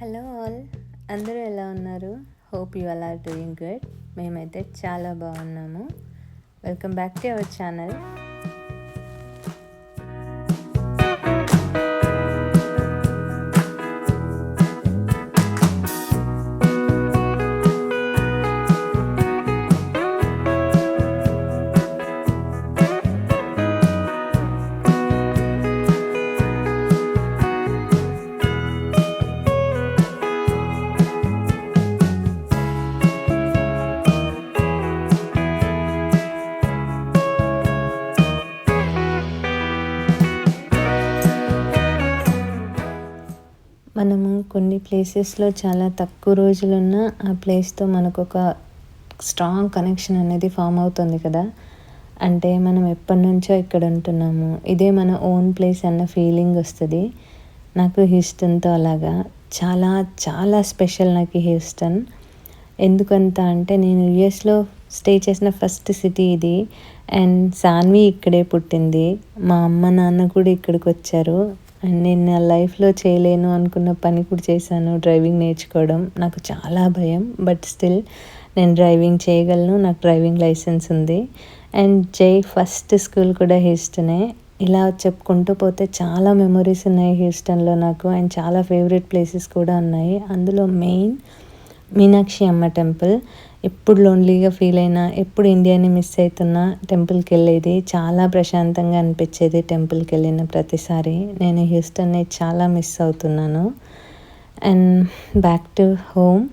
Hello all. అందరూ ఎలా ఉన్నారు? Hope you all are doing good మేమైతే చాలా బాగున్నాము. Welcome back to our channel మనము కొన్ని ప్లేసెస్లో చాలా తక్కువ రోజులున్న ఆ ప్లేస్తో మనకు ఒక స్ట్రాంగ్ కనెక్షన్ అనేది ఫామ్ అవుతుంది కదా. అంటే మనం ఎప్పటి నుంచో ఇక్కడ ఉంటున్నాము. ఇదే మన ఓన్ ప్లేస్ అన్న ఫీలింగ్ వస్తుంది. నాకు హ్యూస్టన్తో అలాగా. చాలా చాలా స్పెషల్ నాకు హ్యూస్టన్. ఎందుకంత అంటే నేను యుఎస్లో స్టే చేసిన ఫస్ట్ సిటీ ఇది. అండ్ సాన్వి ఇక్కడే పుట్టింది. మా అమ్మ నాన్న కూడా ఇక్కడికి వచ్చారు అండ్ నేను నా లైఫ్లో చేయలేను అనుకున్న పని కూడా చేశాను డ్రైవింగ్ నేర్చుకోవడం. నాకు చాలా భయం బట్ స్టిల్ నేను డ్రైవింగ్ చేయగలను. నాకు డ్రైవింగ్ లైసెన్స్ ఉంది. అండ్ జై ఫస్ట్ స్కూల్ కూడా హ్యూస్టనే ఇలా చెప్పుకుంటూ పోతే చాలా మెమొరీస్ ఉన్నాయి హ్యూస్టన్లో నాకు. అండ్ చాలా ఫేవరెట్ ప్లేసెస్ కూడా ఉన్నాయి. అందులో మెయిన్ మీనాక్షి అమ్మ టెంపుల్. ఎప్పుడు లోన్లీగా ఫీల్ అయినా ఎప్పుడు ఇండియాని మిస్ అవుతున్నా టెంపుల్కి వెళ్ళేది చాలా ప్రశాంతంగా అనిపించేది టెంపుల్కి వెళ్ళిన ప్రతిసారి. నేను హ్యూస్టన్ని చాలా మిస్ అవుతున్నాను. అండ్ బ్యాక్ టు హోమ్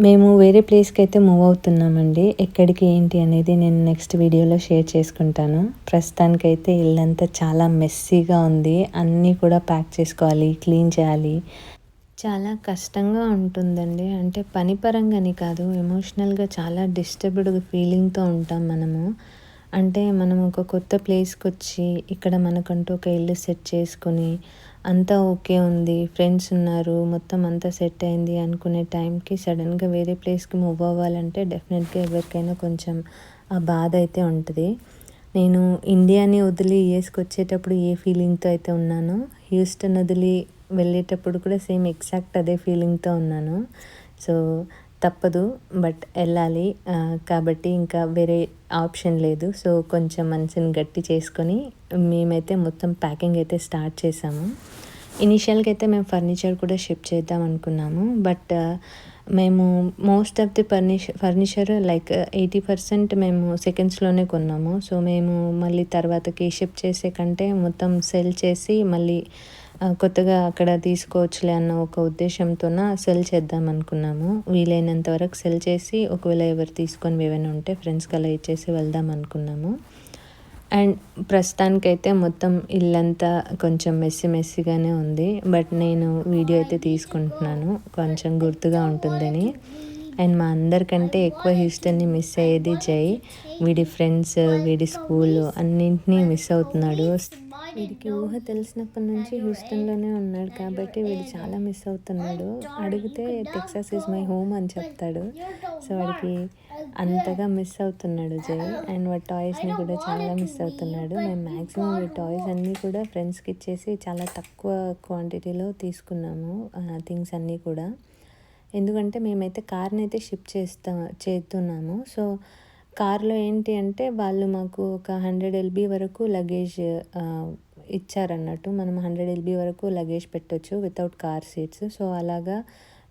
మేము వేరే ప్లేస్కి అయితే మూవ్ అవుతున్నామండి. ఎక్కడికి ఏంటి అనేది నేను నెక్స్ట్ వీడియోలో షేర్ చేసుకుంటాను. ప్రస్తుతానికైతే ఇల్లంతా చాలా మెస్సీగా ఉంది. అన్నీ కూడా ప్యాక్ చేసుకోవాలి క్లీన్ చేయాలి. చాలా కష్టంగా ఉంటుందండి. అంటే పని పరంగాని కాదు ఎమోషనల్గా చాలా డిస్టర్బ్డ్ ఫీలింగ్తో ఉంటాం మనము. అంటే మనం ఒక కొత్త ప్లేస్కి వచ్చి ఇక్కడ మనకంటూ ఒక ఇల్లు సెట్ చేసుకొని అంతా ఓకే ఉంది ఫ్రెండ్స్ ఉన్నారు మొత్తం అంతా సెట్ అయింది అనుకునే టైంకి సడన్గా వేరే ప్లేస్కి మూవ్ అవ్వాలంటే డెఫినెట్గా ఎవరికైనా కొంచెం ఆ బాధ అయితే ఉంటుంది. నేను ఇండియాని వదిలి యుఎస్కి వచ్చేటప్పుడు ఏ ఫీలింగ్తో అయితే ఉన్నానో హ్యూస్టన్ వదిలి వెళ్ళేటప్పుడు కూడా సేమ్ ఎగ్జాక్ట్ అదే ఫీలింగ్తో ఉన్నాను. సో తప్పదు. బట్ వెళ్ళాలి. కాబట్టి ఇంకా వేరే ఆప్షన్ లేదు. సో కొంచెం మనసుని గట్టి చేసుకొని మేమైతే మొత్తం ప్యాకింగ్ అయితే స్టార్ట్ చేసాము. ఇనీషియల్గా అయితే మేము ఫర్నిచర్ కూడా షిప్ చేద్దాం అనుకున్నాము. బట్ మేము most of the furniture furniture like eighty percent మేము సెకండ్స్లోనే కొన్నాము. సో మేము మళ్ళీ తర్వాతకి షిప్ చేసే కంటే మొత్తం సెల్ చేసి మళ్ళీ కొత్తగా అక్కడ తీసుకోవచ్చులే అన్న ఒక ఉద్దేశంతోన సెల్ చేద్దాం అనుకున్నాము. వీలైనంత వరకు సెల్ చేసి ఒకవేళ ఎవరు తీసుకొని ఏమైనా ఉంటే ఫ్రెండ్స్కి అలా ఇచ్చేసి వెళ్దాం అనుకున్నాము. అండ్ ప్రస్తుతానికైతే మొత్తం ఇల్లంతా కొంచెం మెస్సి మెస్సిగానే ఉంది. బట్ నేను వీడియో అయితే తీసుకుంటున్నాను. కొంచెం గుర్తుగా ఉంటుందని. అండ్ మా అందరికంటే ఎక్కువ హ్యూస్టన్ని మిస్ అయ్యేది జై. వీడి ఫ్రెండ్స్ వీడి స్కూల్ అన్నింటినీ మిస్ అవుతున్నాడు. వీడికి ఊహ తెలిసినప్పటి నుంచి హ్యూస్టన్లోనే ఉన్నాడు కాబట్టి వీడు చాలా మిస్ అవుతున్నాడు. అడిగితే టెక్సాస్ ఈజ్ మై హోమ్ అని చెప్తాడు. సో వాడికి అంతగా మిస్ అవుతున్నాడు జై. అండ్ వాడి టాయ్స్ని కూడా చాలా మిస్ అవుతున్నాడు. మేము మ్యాక్సిమం ఈ టాయ్స్ అన్నీ కూడా ఫ్రెండ్స్కి ఇచ్చేసి చాలా తక్కువ క్వాంటిటీలో తీసుకున్నాము థింగ్స్ అన్నీ కూడా. ఎందుకంటే మేమైతే కార్ని అయితే షిప్ చేస్తాం చేస్తున్నాము. సో కార్లో ఏంటి అంటే వాళ్ళు మాకు ఒక హండ్రెడ్ ఎల్బీ వరకు లగేజ్ ఇచ్చారన్నట్టు. మనం హండ్రెడ్ ఎల్బీ వరకు లగేజ్ పెట్టొచ్చు వితౌట్ కార్ సీట్స్. సో అలాగా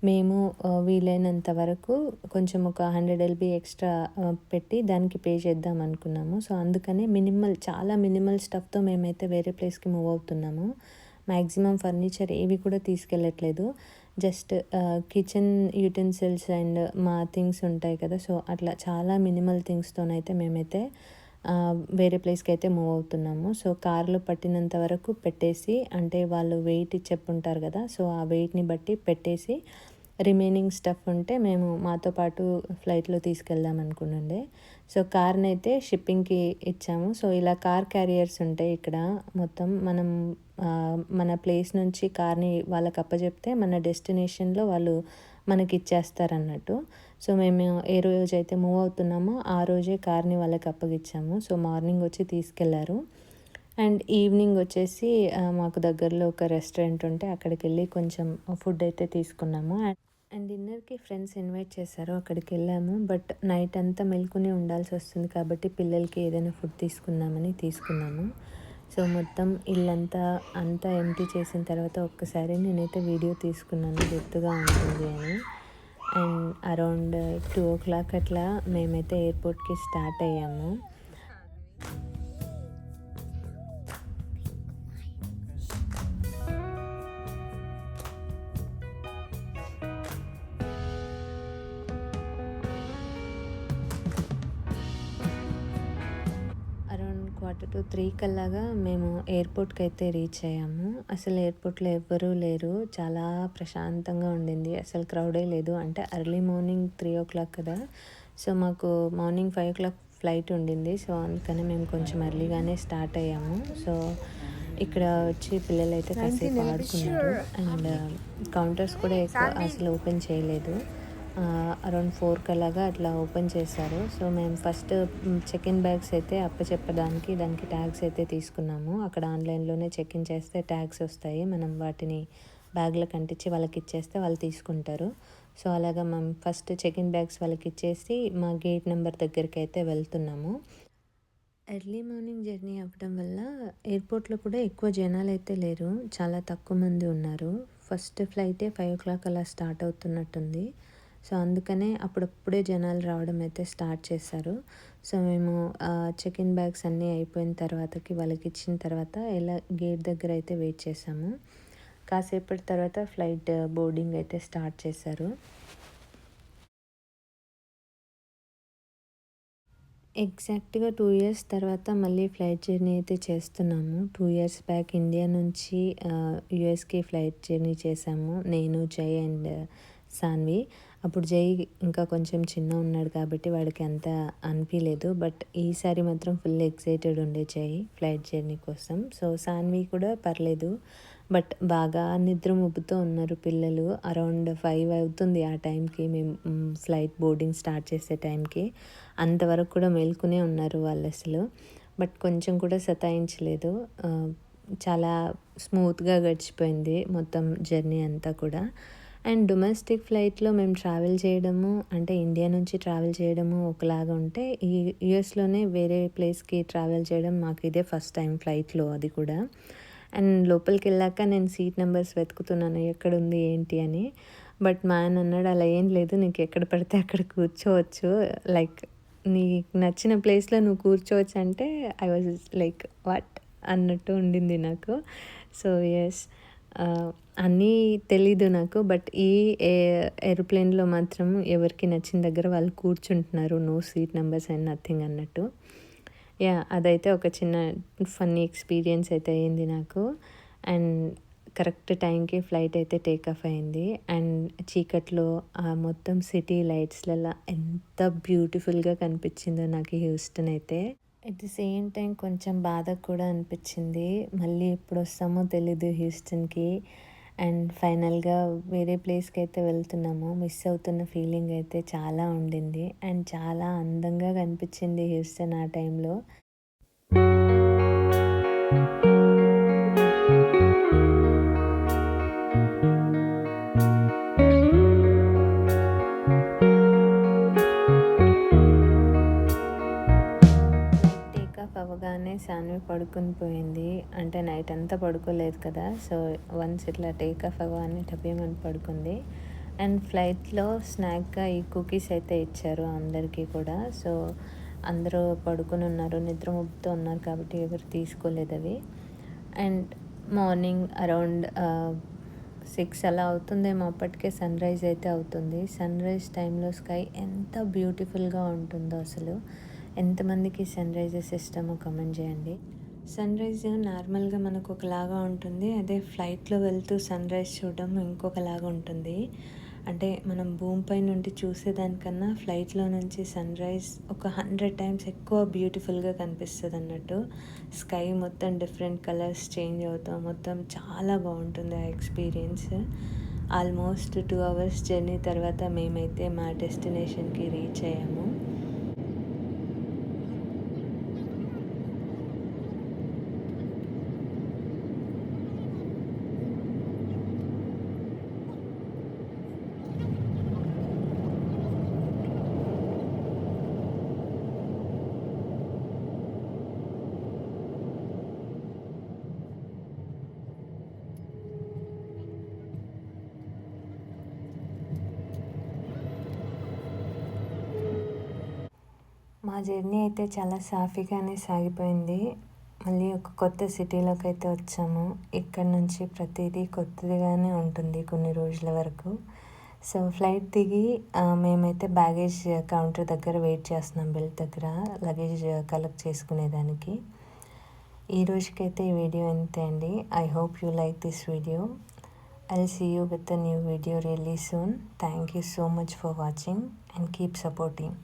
మేము వీలైనంత వరకు కొంచెం ఒక హండ్రెడ్ ఎల్బీ ఎక్స్ట్రా పెట్టి దానికి పే చేద్దాం అనుకున్నాము. సో అందుకనే మినిమల్ చాలా మినిమల్ స్టఫ్తో మేమైతే వేరే ప్లేస్కి మూవ్ అవుతున్నాము. మ్యాక్సిమం ఫర్నిచర్ ఏవి కూడా తీసుకెళ్ళట్లేదు. జస్ట్ కిచెన్ యూటెన్సిల్స్ అండ్ మా థింగ్స్ ఉంటాయి కదా సో అట్లా చాలా మినిమల్ థింగ్స్తోనైతే మేమైతే వేరే ప్లేస్కి అయితే మూవ్ అవుతున్నాము. సో కార్లో పట్టినంత వరకు పెట్టేసి అంటే వాళ్ళు వెయిట్ చెప్పుంటారు కదా సో ఆ వెయిట్ని బట్టి పెట్టేసి రిమైనింగ్ స్టఫ్ ఉంటే మేము మాతో పాటు ఫ్లైట్లో తీసుకెళ్దాం అనుకునుండే. సో కార్ని అయితే షిప్పింగ్కి ఇచ్చాము. సో ఇలా కార్ క్యారియర్స్ ఉంటాయి ఇక్కడ మొత్తం మనం మన ప్లేస్ నుంచి కార్ని వాళ్ళకి అప్పచెప్తే మన డెస్టినేషన్లో వాళ్ళు మనకి ఇచ్చేస్తారన్నట్టు సో మేము ఏ రోజు అయితే మూవ్ అవుతున్నామో ఆ రోజే కార్ని వాళ్ళకి అప్పగిచ్చాము. సో మార్నింగ్ వచ్చి తీసుకెళ్ళారు. అండ్ ఈవినింగ్ వచ్చేసి మాకు దగ్గరలో ఒక రెస్టారెంట్ ఉంటే అక్కడికి వెళ్ళి కొంచెం ఫుడ్ అయితే తీసుకున్నాము. అండ్ అండ్ డిన్నర్కి ఫ్రెండ్స్ ఇన్వైట్ చేశారు అక్కడికి వెళ్ళాము. బట్ నైట్ అంతా మెల్కొని ఉండాల్సి వస్తుంది కాబట్టి పిల్లలకి ఏదైనా ఫుడ్ తీసుకుందామని తీసుకున్నాము. సో మొత్తం ఇల్లంతా అంతా ఎంటీ చేసిన తర్వాత ఒక్కసారి నేనైతే వీడియో తీసుకున్నాను గుర్తుగా ఉంటుంది అని. And around two o'clock అట్లా మేమైతే ఎయిర్పోర్ట్కి స్టార్ట్ అయ్యాము. టు త్రీ కల్లాగా మేము ఎయిర్పోర్ట్కి అయితే రీచ్ అయ్యాము. అసలు ఎయిర్పోర్ట్లో ఎవ్వరూ లేరు. చాలా ప్రశాంతంగా ఉండింది. అసలు క్రౌడే లేదు. అంటే early morning three o'clock కదా. సో మాకు morning five o'clock flight ఉండింది. సో అందుకని మేము కొంచెం ఎర్లీగానే స్టార్ట్ అయ్యాము. సో ఇక్కడ వచ్చి పిల్లలు అయితే కాసేపు ఆడుకున్నారు. అండ్ కౌంటర్స్ కూడా ఎక్కువ అసలు ఓపెన్ చేయలేదు. అరౌండ్ ఫోర్ కలాగా అట్లా ఓపెన్ చేశారు. సో మేము ఫస్ట్ చెక్ ఇన్ బ్యాగ్స్ అయితే అప్పచెప్పడానికి దానికి ట్యాగ్స్ అయితే తీసుకున్నాము. అక్కడ ఆన్లైన్లోనే చెక్ ఇన్ చేస్తే ట్యాగ్స్ వస్తాయి. మనం వాటిని బ్యాగ్లో కంటించి వాళ్ళకి ఇచ్చేస్తే వాళ్ళు తీసుకుంటారు. సో అలాగా మేము ఫస్ట్ చెక్ ఇన్ బ్యాగ్స్ వాళ్ళకి ఇచ్చేసి మా గేట్ నెంబర్ దగ్గరికి అయితే వెళ్తున్నాము. ఎర్లీ మార్నింగ్ జర్నీ అవ్వడం వల్ల ఎయిర్పోర్ట్లో కూడా ఎక్కువ జనాలు అయితే లేరు. చాలా తక్కువ మంది ఉన్నారు. ఫస్ట్ ఫ్లైటే ఫైవ్ ఓ క్లాక్ అలా స్టార్ట్ అవుతున్నట్టుంది. సో అందుకనే అప్పుడప్పుడే జనాలు రావడం అయితే స్టార్ట్ చేశారు. సో మేము చెక్ ఇన్ బ్యాగ్స్ అన్నీ అయిపోయిన తర్వాతకి వాళ్ళకి ఇచ్చిన తర్వాత ఇలా గేట్ దగ్గర అయితే వెయిట్ చేసాము కాసేపటి తర్వాత ఫ్లైట్ బోర్డింగ్ అయితే స్టార్ట్ చేశారు. ఎగ్జాక్ట్గా టూ ఇయర్స్ తర్వాత మళ్ళీ ఫ్లైట్ జర్నీ అయితే చేస్తున్నాము. టూ ఇయర్స్ బ్యాక్ ఇండియా నుంచి యుఎస్కి ఫ్లైట్ జర్నీ చేసాము నేను జై అండ్ సాన్వి అప్పుడు జై ఇంకా కొంచెం చిన్న ఉన్నాడు కాబట్టి వాడికి అంత అనిపించలేదు బట్ ఈసారి మాత్రం ఫుల్ ఎక్సైటెడ్ ఉండే జై ఫ్లైట్ జర్నీ కోసం. సో సాన్వి కూడా పర్లేదు. బట్ బాగా నిద్ర ముబ్బుతో ఉన్నారు పిల్లలు. అరౌండ్ ఫైవ్ అవుతుంది ఆ టైంకి మేము ఫ్లైట్ బోర్డింగ్ స్టార్ట్ చేసే టైంకి. అంతవరకు కూడా మేల్కొనే ఉన్నారు వాళ్ళు అసలు. బట్ కొంచెం కూడా సతాయించలేదు. చాలా స్మూత్గా గడిచిపోయింది మొత్తం జర్నీ అంతా కూడా. అండ్ డొమెస్టిక్ ఫ్లైట్లో మేము ట్రావెల్ చేయడము అంటే ఇండియా నుంచి ట్రావెల్ చేయడము ఒకలాగా ఉంటే ఈ యుఎస్లోనే వేరే ప్లేస్కి ట్రావెల్ చేయడం మాకు ఇదే ఫస్ట్ టైం ఫ్లైట్లో అది కూడా. అండ్ లోపలికి వెళ్ళాక నేను సీట్ నెంబర్స్ వెతుకుతున్నాను ఎక్కడ ఉంది ఏంటి అని. బట్ మా ఆయన అన్నాడు అలా ఏం లేదు నీకు ఎక్కడ పడితే అక్కడ కూర్చోవచ్చు. లైక్ నీకు నచ్చిన ప్లేస్లో నువ్వు కూర్చోవచ్చు అంటే ఐ వాజ్ లైక్ వాట్ అన్నట్టు ఉండింది నాకు. సో ఎస్ uh, అన్నీ తెలీదు నాకు బట్ ఈ ఏరోప్లేన్లో మాత్రం ఎవరికి నచ్చిన దగ్గర వాళ్ళు కూర్చుంటున్నారు. No seat numbers and nothing అన్నట్టు. యా అదైతే ఒక చిన్న ఫన్నీ ఎక్స్పీరియన్స్ అయితే అయింది నాకు. అండ్ కరెక్ట్ టైంకి ఫ్లైట్ అయితే టేక్ ఆఫ్ అయింది. అండ్ చీకట్లో ఆ మొత్తం సిటీ లైట్స్లలో ఎంత బ్యూటిఫుల్గా కనిపించిందో నాకు హ్యూస్టన్ అయితే. అట్ ది సేమ్ టైం కొంచెం బాధ కూడా అనిపించింది. మళ్ళీ ఎప్పుడు వస్తామో తెలీదు హ్యూస్టన్కి. అండ్ ఫైనల్గా వేరే ప్లేస్కి అయితే వెళ్తున్నాము. మిస్ అవుతున్న ఫీలింగ్ అయితే చాలా ఉండింది. అండ్ చాలా అందంగా కనిపించింది హ్యూస్టన్ ఆ టైంలో. పడుకుని పోయింది. అంటే నైట్ అంతా పడుకోలేదు కదా. సో వన్స్ ఇట్లా టేక్ ఆఫ్ అవ్వగానే టపేమని పడుకుంది. అండ్ ఫ్లైట్లో స్నాక్గా ఈ కుకీస్ అయితే ఇచ్చారు అందరికీ కూడా. సో అందరూ పడుకుని ఉన్నారు. నిద్ర ముబ్బుతో ఉన్నారు కాబట్టి ఎవరు తీసుకోలేదు అవి. అండ్ మార్నింగ్ అరౌండ్ సిక్స్ అలా అవుతుందేమో అప్పటికే సన్ రైజ్ అయితే అవుతుంది. సన్ రైజ్ టైంలో స్కై ఎంత బ్యూటిఫుల్గా ఉంటుందో అసలు. ఎంతమందికి సన్ రైజెస్ ఇష్టమో కమెంట్ చేయండి. సన్ రైజ్ నార్మల్గా మనకు ఒకలాగా ఉంటుంది. అదే ఫ్లైట్లో వెళ్తూ సన్ రైజ్ చూడడం ఇంకొకలాగా ఉంటుంది. అంటే మనం భూమిపై నుండి చూసేదానికన్నా ఫ్లైట్లో నుంచి సన్ రైజ్ ఒక హండ్రెడ్ టైమ్స్ ఎక్కువ బ్యూటిఫుల్గా కనిపిస్తుంది అన్నట్టు స్కై మొత్తం డిఫరెంట్ కలర్స్ చేంజ్ అవుతాం. మొత్తం చాలా బాగుంటుంది ఆ experience. Almost two hours journey తర్వాత మేమైతే మా డెస్టినేషన్కి రీచ్ అయ్యాము. జర్నీ అయితే చాలా సాఫీగానే సాగిపోయింది. మళ్ళీ ఒక కొత్త సిటీలోకి అయితే వచ్చాము. ఇక్కడ నుంచి ప్రతిదీ కొత్తదిగానే ఉంటుంది కొన్ని రోజుల వరకు. సో ఫ్లైట్ దిగి మేమైతే బ్యాగేజ్ కౌంటర్ దగ్గర వెయిట్ చేస్తున్నాం బెల్ట్ దగ్గర లగేజ్ కలెక్ట్ చేసుకునేదానికి. ఈ రోజుకైతే ఈ వీడియో అంతే అండి I hope you like this video. I see you with a new video really soon. Thank you so much for watching and keep supporting.